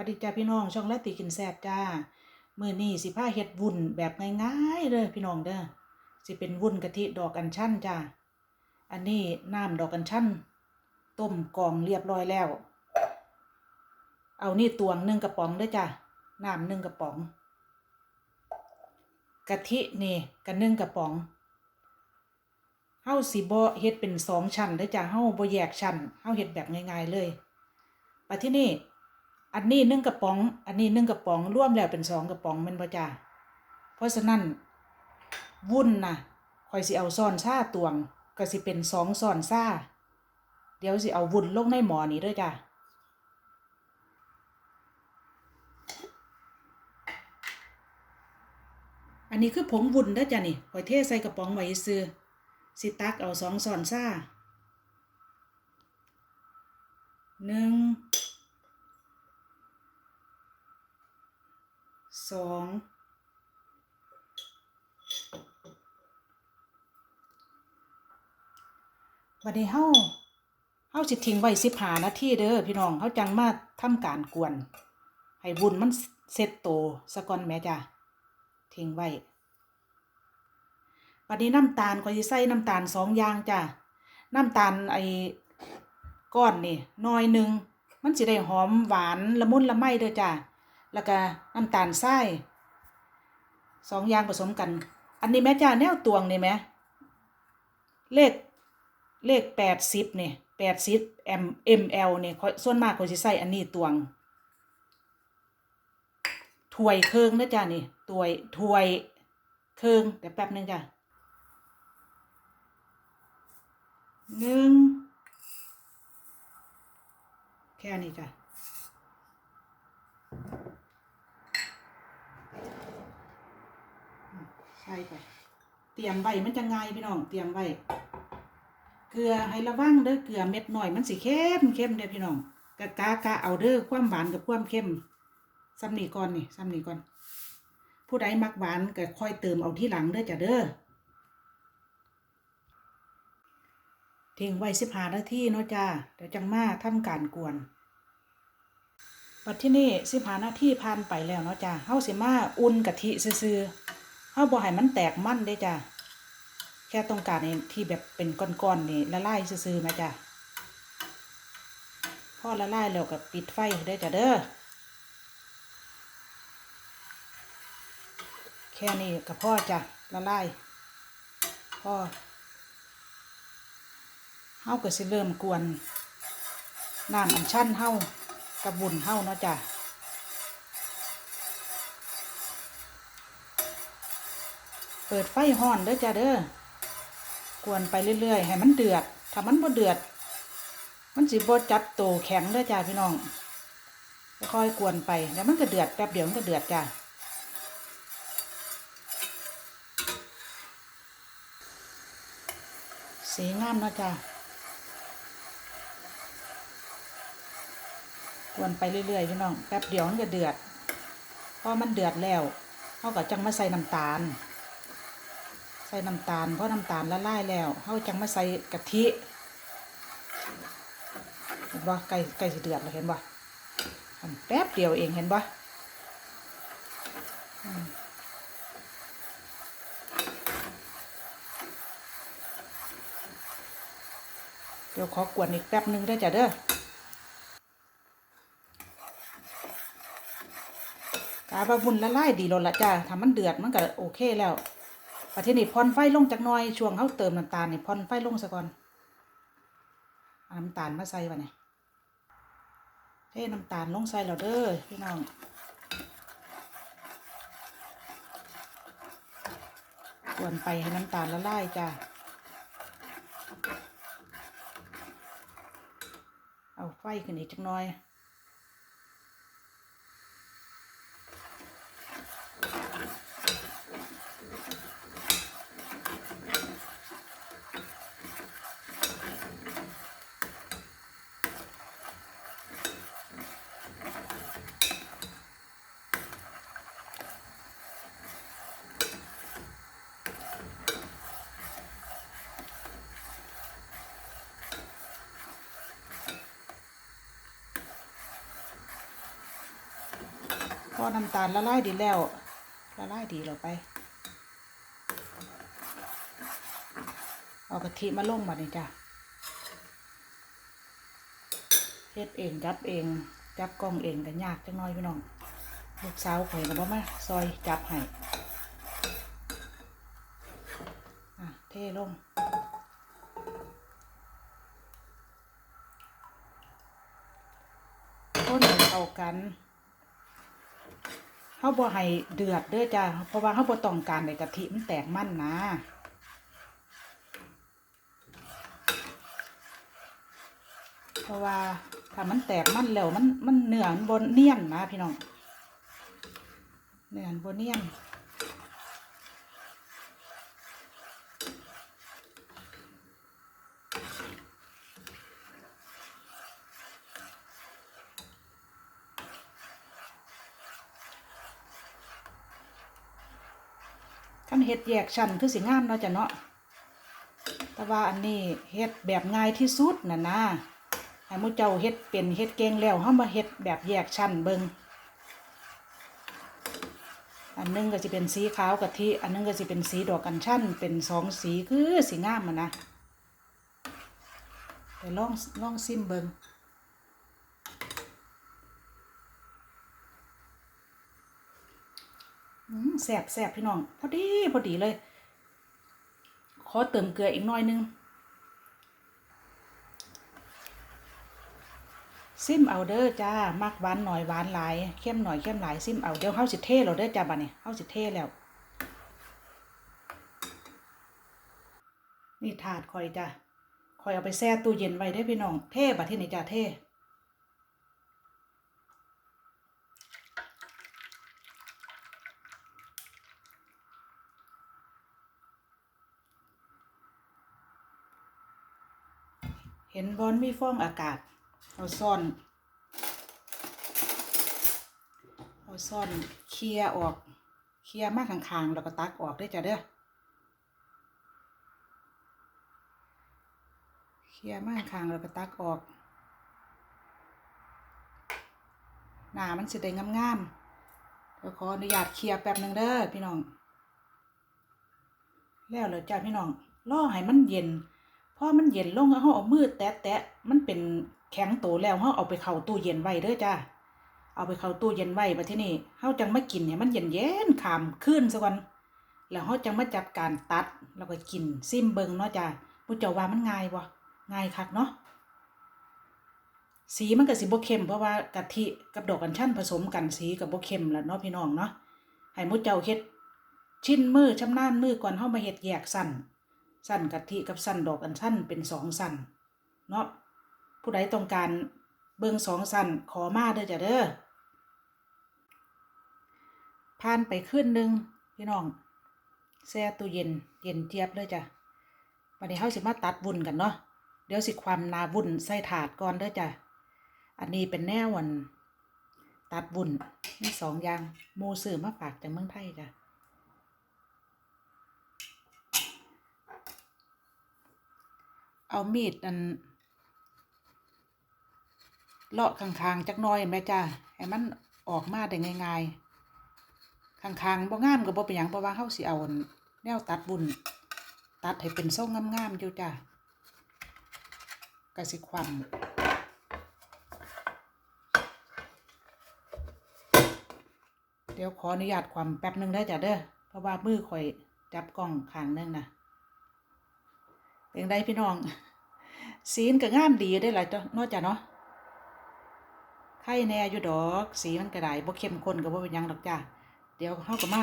วัสดีจ้าพี่น้องช่องละติกินแซบจ้ามื้อนี้สิพาเฮ็ดวุ้นแบบง่ายๆเด้อพี่น้องเด้อสิเป็นวุ้นกะทิดอกอัญชันจ้าอันนี้น้ำดอกอัญชันต้มกองเรียบร้อยแล้ว เอานี่ตวงหนึ่งกระป๋องเด้อจ้าน้ำหนึ่งกระป๋องกะทินี่กันหนึ่งกระป๋องเฮาสิบ่เฮ็ดเป็นสองชั้นเด้อจ้าเฮาบ่แยกชั้นเฮาเฮ็ดแบบง่าย ๆเลยไปที่นี่ อันนี้หนึ่งกระป๋อง อันนี้หนึ่งกระป๋องร่วมแล้วเป็นสองกระป๋องมันบ่จ้าเพราะฉะนั้นวุ้นน่ะข่อยสิเอาซ่อนซ่าตวง ก็สิเป็นสองซ่อนซ่าเดี๋ยวสิเอาวุ้นลงในหมอนี้เด้อจ้าอันนี้คือผงวุ้นเด้จ้านี่ข่อยเทใส่กระป๋องไว้ซื้อสิตักเอาสองซ่อนซ่าหนึ่ง สองวันนี้เฮาเฮาสิทิ้งไว้สิบหานาทีเด้อพี่น้องเฮาจังมาทำการกวน ให้บุญมันเสร็จโตสะก่อนแม่จ้ะทิ้งไว้วันนี้น้ำตาลก็สิใส่น้ำตาลสองอย่างจ้ะน้ำตาลไอ้ก้อนนี่หน้อยหนึ่งมันสิได้หอมหวานละมุนละไมเด้อจ้ะ แล้วก็น้ำตาลทรายสองอย่างผสมกัน อันนี้แม่จ้าแนวตวงนี่ไหมเลขเลขแปดสิบเนี่ยแปดสิบ m ml เนี่ยข้อยส่วนมากเขาจะใส่อันนี้ตวงถ้วยเครื่องนะจ้านี่ถ้วยถ้วยเครื่องเดี๋ยวแป๊บนึงจ้ะหนึ่งแค่นี้จ้ะ ใส่ไป เตรียมไว้มันจะง่ายพี่น้องเตรียมไว้เกลือให้ระวังเด้อเกลือเม็ดหน่อยมันสิเข้มเข้มเด้อพี่น้องกะกะกะเอาเด้อความหวานกับความเข้มซ้ำนี่ก่อนนี่ซ้ำนี่ก่อน ผู้ใดมักหวานก็ค่อยเติมเอาที่หลังเด้อจ้ะเด้อทิ้งไว้สิบห้านาทีเนาะจ้าเดี๋ยวจังมาทำการกวนปัดที่นี่สิบห้านาทีผ่านไปแล้วเนาะจ้าเฮาสิมาอุ่นกะทิซื่อๆ เฮาบ่ให้มันแตกมั่นเด้จ้าแค่ต้องการให้ที่แบบเป็นก้อนๆนี่ละลายซื่อๆนะจ้าพอละลายแล้วก็ปิดไฟได้จ้ะเด้อ แค่นี้ก็พอจ้ะละลายพอเฮาก็สิเริ่มกวนน้ำอัญชันเฮากับบุญเฮาเนาะจ้ะ เปิดไฟห้อนเด้อจ้าเด้อกวนไปเรื่อยๆ ให้มันเดือด ถ้ามันบ่เดือด มันสิบ่จับโตแข็งเด้อจ้าพี่น้องค่อยกวนไปแล้วมันก็เดือดแป๊บเดียวมันก็เดือดจ้าสีงามเนาะจ้ากวนไปเรื่อยๆพี่น้องแป๊บเดียวมันก็เดือดพอมันเดือดแล้วเขาก็จังมาใส่น้ำตาล ใส่น้ำตาลเพราะน้ำตาลละลายแล้วเขาจังมาใส่กะทิเห็นบ่ไก่ไก่สิเดือดเห็นบ่อันแป๊บเดียวเองเห็นบ่อืมเดี๋ยวขอกวนอีกแป๊บนึงเด้จ้ะเด้อกาบาบุญละลายดีแล้วละจ้ะถ้ามันเดือดมันก็โอเคแล้ว ประเทศนี้พอนไฟลงจากน้อยช่วงเขาเติมน้ำตาลนี่พอนไฟลงซะก่อนอน้ำตาลมาใส่วะเนี่ยเทน้ำตาลลงใส่แล้วเด้อพี่น้องกวนไปให้น้ำตาลละลายจ้าเอาไฟขึ้นอีกจักหน่อย พอน้ำตาลละลายดีแล้ว ละลายดีเราไป เอากะทิมาลงมานี่จ้ะเฮ็ดเองจับเอง จับกล้องเองก็ยากจังน้อยพี่น้อง ลูกสาวข่อยก็บ่มาซอยจับให้อะเทลงต้นเข้ากัน เฮาบ่ให้เดือดเด้อจ้าเพราะว่าเฮาบ่ต้องการให้กะทิมันแตกมันนะเพราะว่าถ้ามันแตกมันแล้วมันมันเนื้อมันบ่เนียนนะพี่น้องเนื้อบนเนียนันเฮ็ดแยกชั้นคือสิงามเนาะจ้ะเนาะแต่ว่าอันนี้เฮ็ดแบบง่ายที่สุดน่ะนะให้มูเจ้าเฮ็ดเป็นเฮ็ดเก่งแล้วเฮามาเฮ็ดแบบแยกชั้นเบิงอันนึงก็สิเป็นสีขาวกะทิอันนึงก็สิเป็นสีดอกกัญชันเป็นสองสีคือสีงามอะนะไปลองลองซิมเบิงอื แสบแสบพี่น้อง พอดีพอดีเลย ขอเติมเกลืออีกหน่อยนึงซิมเอาเด้อจ้ามักหวานหน่อยหวานหลายเข้มหน่อยเข้มหลายซิมเอาเดี๋ยวเฮาสิเทเราเด้อจ้าบัดนี้เฮาสิเทแล้ว นี่ถาดคอยจ้าคอยเอาไปแช่ตู้เย็นไว้ได้พี่น้องเทบัดที่นี่จ้าเท เห็นบอลมีฟองอากาศ เอาซ่อน เอาซ่อนเคลียออก เคลียมากข้างๆ แล้วก็ตักออกได้จ้ะเด้อ เคลียมากข้างแล้วก็ตักออก หน้ามันสิได้งามๆเดี๋ยวขออนุญาตเคลียแป๊บหนึ่งเด้อพี่น้อง แล้วเลยจ้าพี่น้อง รอให้มันเย็น พอมันเย็นลงแล้วเราเอามือแตะแตะมันเป็นแข็งโตแล้วเราเอาไปเข้าตู้เย็นไว้เด้อจ้าเอาไปเข้าตู้เย็นไว้บัดทีนี้เฮาจังมากินเนี่ยมันเย็นเย็นขามขึ้นซะก่อนแล้วเฮาจังมาจัดการตัดแล้วก็กินซิมเบิงเนาะจ้าผู้เจ้าว่ามันง่ายบ่ง่ายคักเนาะสีมันก็สิบ่เข้มเพราะว่ากะทิกับดอกอัญชันผสมกันสีก็บ่เข้มแล้วเนาะพี่น้องเนาะให้มู่เจ้าเฮ็ดชิ้นมือชำนาญมือก่อนเฮามาเฮ็ดแยกสั้น สั้นกะทิกับสั้นดอกอัญชันเป็นสองสั้นเนาะผู้ใดต้องการเบิ่งสองสั้นขอมาเด้อจ้ะเด้อผ่านไปคืนหนึ่งพี่น้องแช่ตู้เย็นเย็นเจี๊ยบเลยจ้ะวันนี้เฮาสิมาตัดวุ้นกันเนาะเดี๋ยวสิความนาวุ้นใส่ถาดก่อนเด้อจ้ะอันนี้เป็นแนววันตัดวุ้นมีสองอย่างมูซื้อมาฝากจากเมืองไทยจ้ะ เอามีดอันเลาะข้างๆจักน้อยแม่จ้าให้มันออกมาได้ง่ายๆข้างๆบ่งามก็บ่เป็นหยังเพราะว่าเฮาสิเอาแนวตัดบุญตัดให้เป็นทรงงามๆอยู่จ้าก็สิความเดี๋ยวขออนุญาตความแป๊บหนึงได้จ้ะเด้อเพราะว่ามือข่อยจับกล้องข้างนึงนะ เป็นไดพี่น้องสีมันก็งามดีได้หลายจ้ะเนอกจากเนาะไข่แน่อยู่ดอกสีมันก็ได้บ่เข้มข้นก็บ่เป็นหยังดอกจ้าเดี๋ยวเฮาก็มา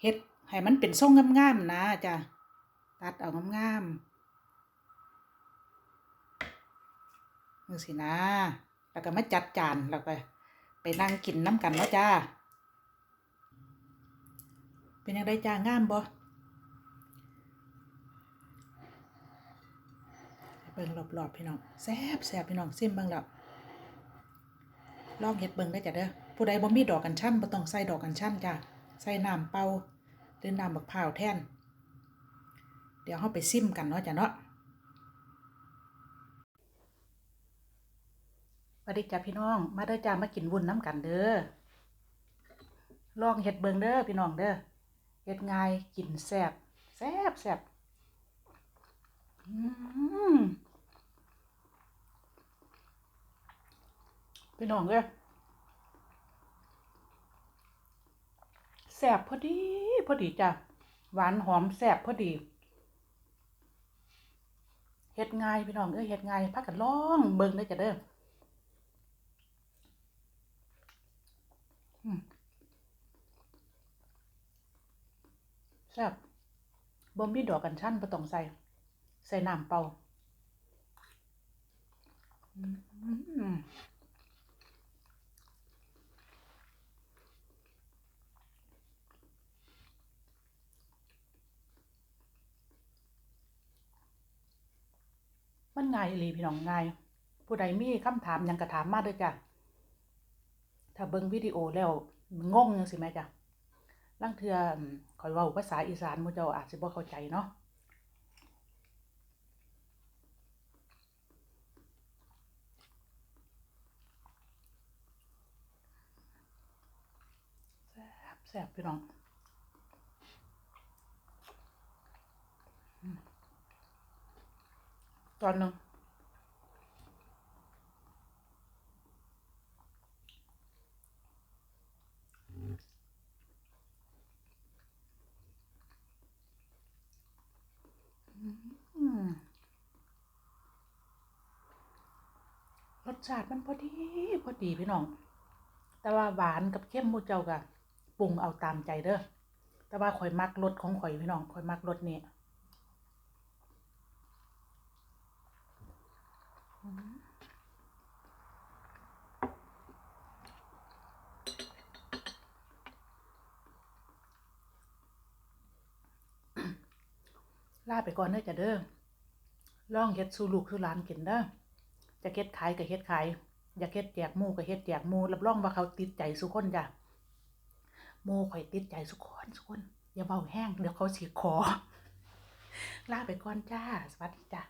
เฮ็ดให้มันเป็นทรงงามๆนะจ้ะตัดเอางามๆจังซี่นะ แล้วก็มาจัดจานแล้วก็ไปนั่งกินน้ำกันเนาะจ้า เป็นยังไงจ้างามบ่ เบิ่งรอบๆพี่น้องแซ่บแซ่บพี่น้องซิมเบิ่งแล้วลองเฮ็ดเบิ่งได้จ้ะเด้อผู้ใดบ่มีดอกกัญชันบ่ต้องใส่ดอกกัญชันจ้ะใส่น้ำเปล่าหรือน้ำบักพร้าวแทน เดี๋ยวเฮาไปซิมกันเนาะจ้ะเนาะสวัสดีจ้าพี่น้อง มาเด้อจ้ามากินวุ้นน้ำกันเด้อลองเฮ็ดเบิงเด้อพี่น้องเด้อเฮ็ดง่ายกินแซ่บแซ่บแซ่บอืม พี่น้องเด้อแซ่บพอดี พอดีจ้ะ หวานหอมแซ่บพอดีเฮ็ดง่ายพี่น้องเอ้ยเฮ็ดง่ายพักกันลองเบิ่งเด้จ้ะเด้ออแซ่บบ่มีดอกกันชั่นบ่ต้องใส่ ใส่น้ำเปล่าอืม มันง่ายอีหลีพี่น้องง่าย ผู้ใดมีคำถามยังก็ถามมาด้อจ้ะถ้าเบิ่งวิดีโอแล้วงงจังสิแม่จ้ะลางเทืออืมขอยเว้าภาษาอีสานมูเจ้าอาจสิบ่เข้าใจเนาะแซ่บแซ่บพี่น้องอืม ตอนหนึงอืมรสชาติมันพอดี พอดีพี่น้อง แต่ว่าหวานกับเข้มมูเจ้าก็ปรุงเอาตามใจเด้อ แต่ว่าข่อยมักรสของข่อยพี่น้องข่อยมักรสนี้อืม ลาไปก่อนเด้อจ้ะเด้อลองเฮ็ดสู่ลูกสู่หลานกินเด้อจะเฮ็ดขายก็เฮ็ดขาย อยากเฮ็ดแจกหมูก็เฮ็ดแจกหมูรับรองว่าเขาติดใจสุคนจ้ะหมูข่อยติดใจสุคนสุคนอย่าเบาแห้งเดี๋ยวเขาสิขอ ลาไปก่อนจ้า สวัสดีจ้า